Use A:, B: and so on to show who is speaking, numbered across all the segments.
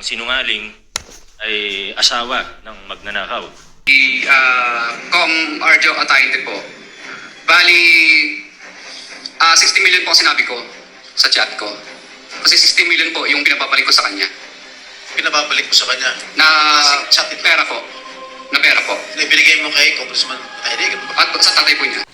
A: ang sinungaling ay asawa ng magnanakaw.
B: Si uh, Kong Arjo Atayde po. Bali, ah 60 million po sinabi ko sa chat ko. Kasi 60 million po yung pinapabalik ko sa kanya.
C: pinababalik mo sa kanya.
B: Na
C: Sa atin.
B: pera po. Na pera po.
C: Na mo kay Congressman Tahiri.
B: At sa tatay po niya.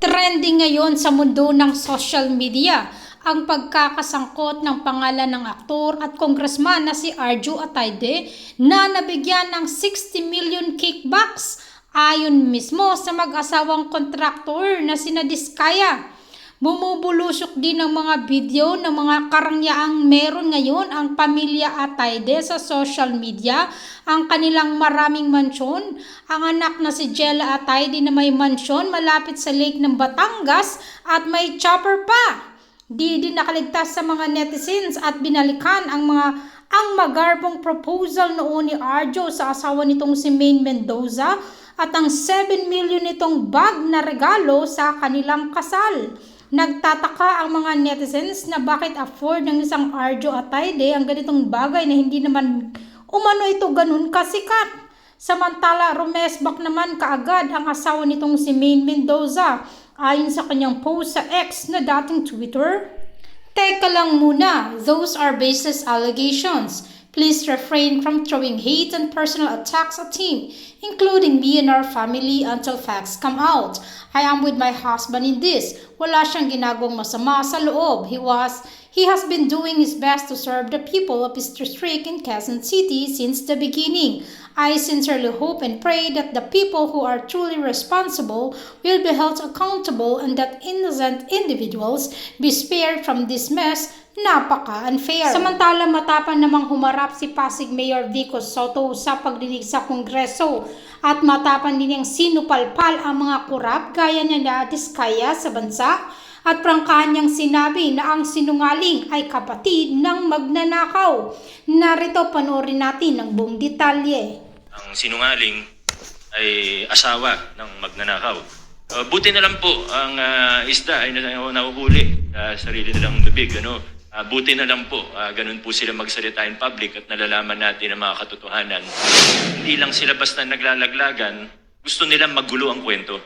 D: Trending ngayon sa mundo ng social media ang pagkakasangkot ng pangalan ng aktor at congressman na si Arjo Atayde na nabigyan ng 60 million kickbacks ayon mismo sa mag-asawang kontraktor na sina Diskaya. Bumubulusok din ng mga video ng mga karangyaang meron ngayon ang pamilya Atayde sa social media, ang kanilang maraming mansyon, ang anak na si Jella Atayde na may mansyon malapit sa lake ng Batangas at may chopper pa. Di din nakaligtas sa mga netizens at binalikan ang mga ang magarbong proposal noon ni Arjo sa asawa nitong si Maine Mendoza at ang 7 million nitong bag na regalo sa kanilang kasal. Nagtataka ang mga netizens na bakit afford ng isang Arjo Atayde ang ganitong bagay na hindi naman umano ito ganun kasikat. Samantala, rumesbak naman kaagad ang asawa nitong si Maine Mendoza ayon sa kanyang post sa X na dating Twitter. Teka lang muna, those are baseless allegations. Please refrain from throwing hate and personal attacks at him, including me and our family until facts come out. I am with my husband in this. Wala siyang ginagawang masama sa loob. He was He has been doing his best to serve the people of his district in Quezon City since the beginning. I sincerely hope and pray that the people who are truly responsible will be held accountable and that innocent individuals be spared from this mess napaka-unfair. Samantala matapang namang humarap si Pasig Mayor Vico Soto sa pagdinig sa Kongreso at matapang din niyang sinupalpal ang mga kurap gaya niya na diskaya sa bansa at prangkahan niyang sinabi na ang sinungaling ay kapatid ng magnanakaw. Narito panoorin natin ang buong detalye.
A: Ang sinungaling ay asawa ng magnanakaw. Uh, buti na lang po ang ah, isda ay na- nahuhuli sa sarili nilang bibig. Ano? Ah, buti na lang po, ah, ganun po sila magsalita in public at nalalaman natin ang mga katotohanan. Hindi lang sila basta naglalaglagan, gusto nila magulo ang kwento.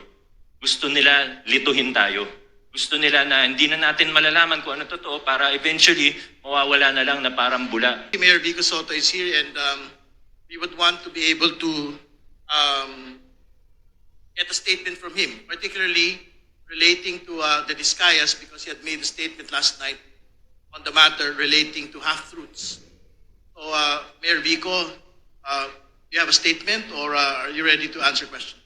A: Gusto nila lituhin tayo. Gusto nila na hindi na natin malalaman kung ano totoo para eventually mawawala na lang na parang bula.
C: Mayor Vico Soto is here and um, we would want to be able to um, get a statement from him, particularly relating to uh, the Discayas because he had made a statement last night on the matter relating to half-truths. So, uh, Mayor Vico, uh, do you have a statement or uh, are you ready to answer questions?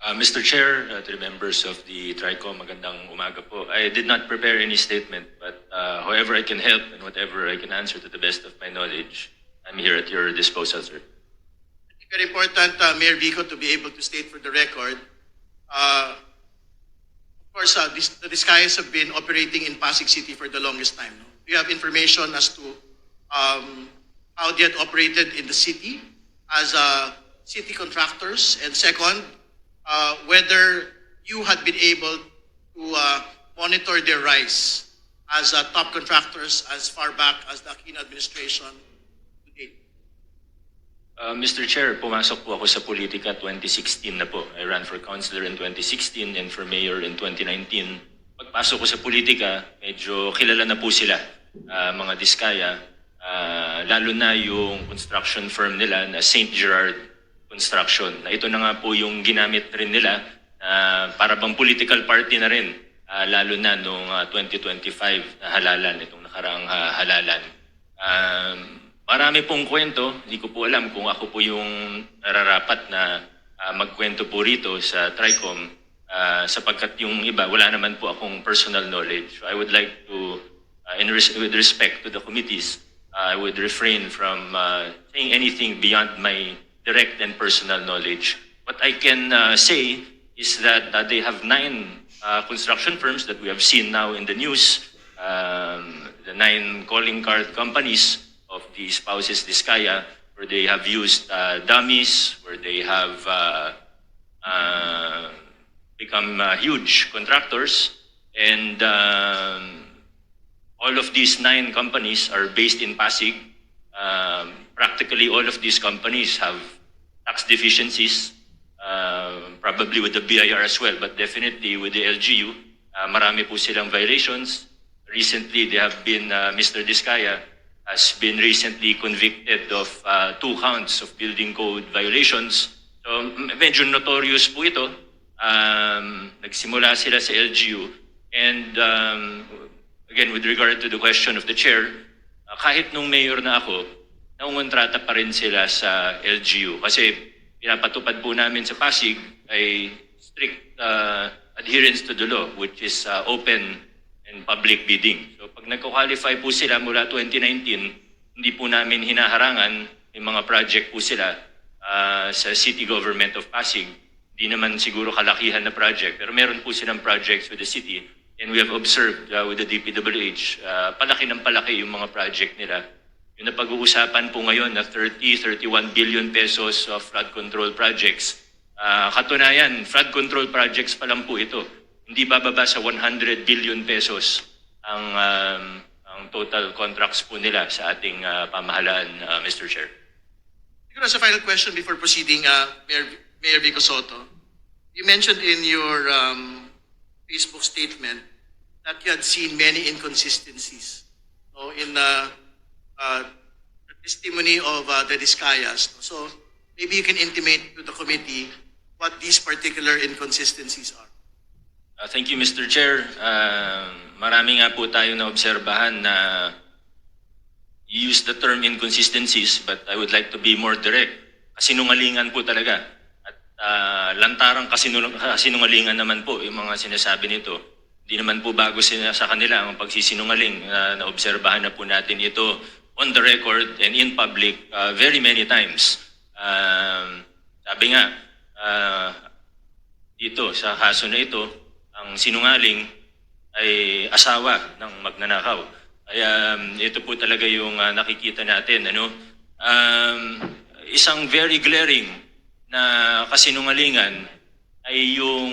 A: Uh, Mr. Chair, uh, to the members of the TRICOM, magandang umaga po. I did not prepare any statement, but uh, however I can help and whatever I can answer to the best of my knowledge, I'm here at your disposal, sir.
C: Very important, uh, Mayor Vico, to be able to state for the record. Uh, course, uh, this, the Discayas have been operating in Pasig City for the longest time. No? You have information as to um, how they had operated in the city as uh, city contractors? And second, uh, whether you had been able to uh, monitor their rise as uh, top contractors as far back as the Aquino administration?
A: Uh, Mr. Chair, pumasok po ako sa politika 2016 na po. I ran for councilor in 2016 and for mayor in 2019. Pagpasok ko sa politika, medyo kilala na po sila, ah, mga Diskaya. Ah, lalo na yung construction firm nila na St. Gerard Construction. Na ito na nga po yung ginamit rin nila ah, para bang political party na rin. ah, lalo na noong ah, 2025 na halalan, itong nakaraang ah, halalan. Um, marami pong kwento. Hindi ko po alam kung ako po yung nararapat na ah, magkwento po rito sa TRICOM ah, sapagkat yung iba, wala naman po akong personal knowledge. I would like to, ah, in res- with respect to the committees, ah, I would refrain from ah, saying anything beyond my direct and personal knowledge. What I can ah, say is that ah, they have nine ah, construction firms that we have seen now in the news um, the nine calling card companies of the spouses Diskaya, where they have used uh, dummies, where they have uh, uh, become uh, huge contractors, and um, all of these nine companies are based in Pasig. Um, practically all of these companies have tax deficiencies, uh, probably with the BIR as well, but definitely with the LGU. Uh, marami po silang violations. Recently, they have been, uh, Mr. Diskaya has been recently convicted of uh, two counts of building code violations. So medyo notorious po ito. Um, nagsimula sila sa LGU. And um, again, with regard to the question of the chair, uh, kahit nung mayor na ako, naungontrata pa rin sila sa LGU. Kasi pinapatupad po namin sa Pasig ay strict uh, adherence to the law, which is uh, open and public bidding. So pag nagko-qualify po sila mula 2019, hindi po namin hinaharangan, may mga project po sila uh, sa City Government of Pasig. Hindi naman siguro kalakihan na project, pero meron po silang projects with the city. And we have observed uh, with the DPWH, uh, palaki ng palaki yung mga project nila. Yung napag-uusapan po ngayon na 30, 31 billion pesos of flood control projects. Ah, katunayan, flood control projects pa lang po ito. Hindi bababa sa 100 billion pesos ang um, ang total contracts po nila sa ating ah, pamahalaan, ah, Mr. Chair.
C: Siguro as a final question before proceeding, uh, Mayor, Mayor Vico Soto, you mentioned in your um, Facebook statement that you had seen many inconsistencies no, in uh, uh, the testimony of uh, the Discayas. So maybe you can intimate to the committee what these particular inconsistencies are.
A: Uh, thank you, Mr. Chair. Uh, marami nga po tayo na obserbahan na you use the term inconsistencies, but I would like to be more direct. Kasinungalingan po talaga. At uh, lantarang kasinung- kasinungalingan naman po yung mga sinasabi nito. Hindi naman po bago sina- sa kanila ang pagsisinungaling. Uh, naobserbahan na po natin ito on the record and in public uh, very many times. Um, sabi nga, uh, dito sa kaso na ito, ang sinungaling ay asawa ng magnanakaw. Kaya um, ito po talaga yung ah, nakikita natin. Ano? Um, isang very glaring na kasinungalingan ay yung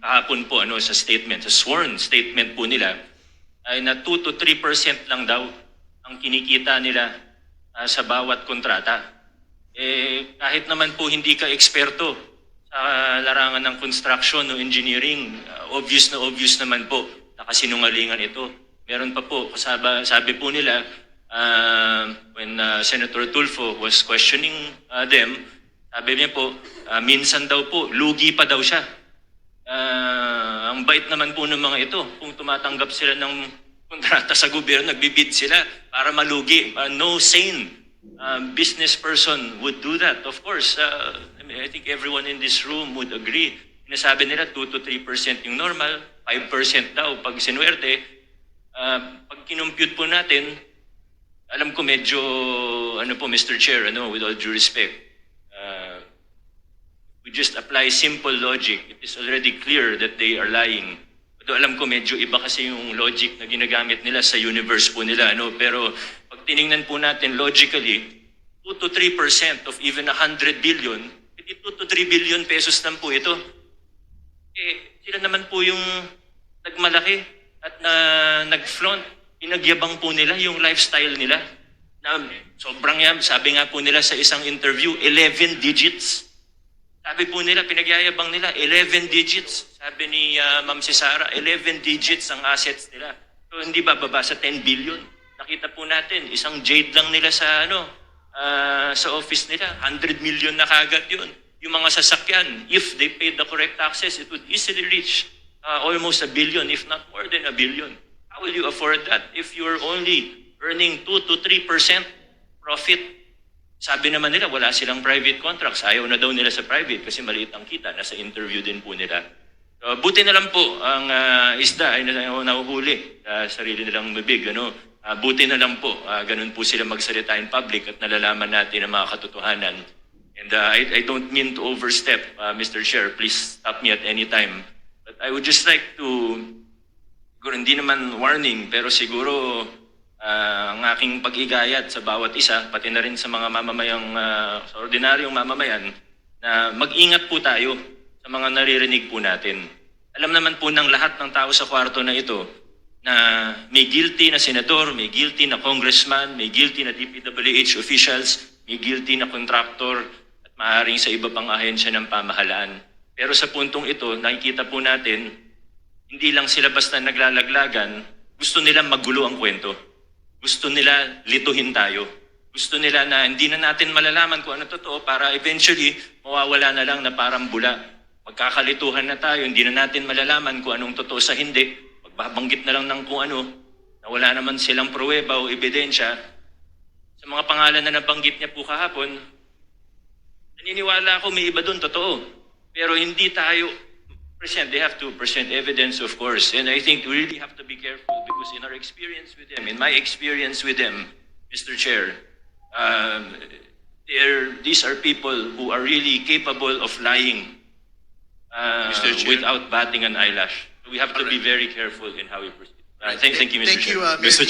A: kahapon po ano, sa statement, sa sworn statement po nila, ay na 2 to 3% lang daw ang kinikita nila ah, sa bawat kontrata. Eh, kahit naman po hindi ka eksperto sa larangan ng construction o engineering, uh, obvious na obvious naman po na kasinungalingan ito. Meron pa po, sabi, sabi po nila, uh, when uh, Senator Tulfo was questioning uh, them, sabi niya po, uh, minsan daw po, lugi pa daw siya. Ah, ang bait naman po ng mga ito kung tumatanggap sila ng kontrata sa gobyerno, nagbibid sila para malugi. Ah, no sane uh, business person would do that. Of course, uh, I, mean, I think everyone in this room would agree. Sinasabi nila 2 to 3% yung normal, 5% daw pag sinuwerte. Uh, pag kinumpute po natin, alam ko medyo, ano po Mr. Chair, ano, with all due respect, uh, we just apply simple logic. It is already clear that they are lying. Pero alam ko medyo iba kasi yung logic na ginagamit nila sa universe po nila. Ano? Pero pag tiningnan po natin logically, 2 to 3% of even 100 billion, hindi 2 to 3 billion pesos lang po ito. Eh, sila naman po yung nagmalaki at na nag-flaunt. Pinagyabang po nila yung lifestyle nila. Na sobrang yan, sabi nga po nila sa isang interview, 11 digits. Sabi po nila, pinagyayabang nila, 11 digits. Sabi ni uh, Ma'am si Sara, 11 digits ang assets nila. So hindi bababa sa 10 billion. Nakita po natin, isang jade lang nila sa ano, ah, sa office nila, 100 million na kagad yun. Yung mga sasakyan, if they paid the correct taxes, it would easily reach uh, almost a billion, if not more than a billion. How will you afford that if you're only earning 2 to 3% profit sabi naman nila, wala silang private contracts. Ayaw na daw nila sa private kasi maliit ang kita. Nasa interview din po nila. So, buti na lang po ang ah, isda ay na- nahuhuli sa sarili nilang bibig. Ano? Ah, buti na lang po. ah, ganun po sila magsalita in public at nalalaman natin ang mga katotohanan. And ah, I, I don't mean to overstep, ah, Mr. Chair. Please stop me at any time. But I would just like to siguro hindi naman warning, pero siguro ah, ang aking pag-igayat sa bawat isa, pati na rin sa mga mamamayang, ah, sa ordinaryong mamamayan, na mag-ingat po tayo sa mga naririnig po natin. Alam naman po ng lahat ng tao sa kwarto na ito na may guilty na senador, may guilty na congressman, may guilty na DPWH officials, may guilty na contractor at maaaring sa iba pang ahensya ng pamahalaan. Pero sa puntong ito, nakikita po natin, hindi lang sila basta naglalaglagan, gusto nila magulo ang kwento. Gusto nila lituhin tayo. Gusto nila na hindi na natin malalaman kung ano totoo para eventually mawawala na lang na parang bula. Magkakalituhan na tayo, hindi na natin malalaman kung anong totoo sa hindi. Magbabanggit na lang ng kung ano, na wala naman silang pruweba o ebidensya. Sa mga pangalan na nabanggit niya po kahapon, naniniwala ako may iba doon, totoo. Pero hindi tayo present. They have to present evidence, of course. And I think we really have to be careful because in our experience with them, in my experience with them, Mr. Chair, um, these are people who are really capable of lying uh.
C: Chair.
A: without batting an eyelash. We have to be very careful in how we proceed. Uh, thank, thank you, Mr.
C: Thank
A: Chair.
C: you, uh,
E: Mr.